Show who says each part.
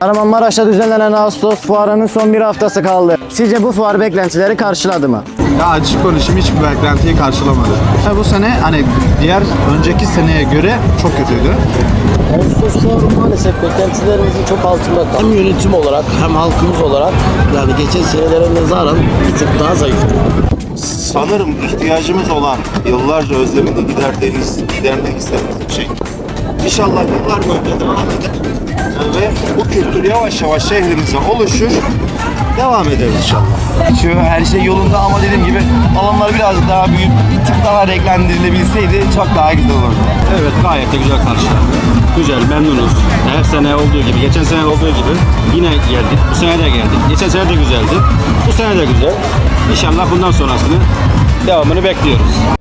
Speaker 1: Kahramanmaraş'ta düzenlenen Ağustos fuarının son bir haftası kaldı. Sizce bu fuar beklentileri karşıladı mı?
Speaker 2: Ya açık konuşayım hiçbir beklentiyi karşılamadı. Ya bu sene hani diğer önceki seneye göre çok kötüydü.
Speaker 3: Ağustos fuarı maalesef beklentilerimizin çok altında kaldı. Hem yönetim olarak hem halkımız olarak yani geçen senelere nazaran bir tık daha zayıf.
Speaker 4: sanırım ihtiyacımız olan yıllarca özlemini giderdiğimiz, gidermek istediğimiz bir şey. İnşallah yıllar boyunca devam eder. Kültür yavaş yavaş şehrimize oluşur. Devam ederiz inşallah.
Speaker 5: Şu her şey yolunda ama dediğim gibi alanlar birazcık daha büyüyüp bir tık daha renklendirilebilseydi çok daha güzel olurdu.
Speaker 6: Evet gayet de güzel karşılandı. Güzel, memnunuz. Her sene olduğu gibi, geçen sene olduğu gibi yine geldik. Bu sene de geldik. Geçen sene de güzeldi. Bu sene de güzel. İnşallah bundan sonrasını devamını bekliyoruz.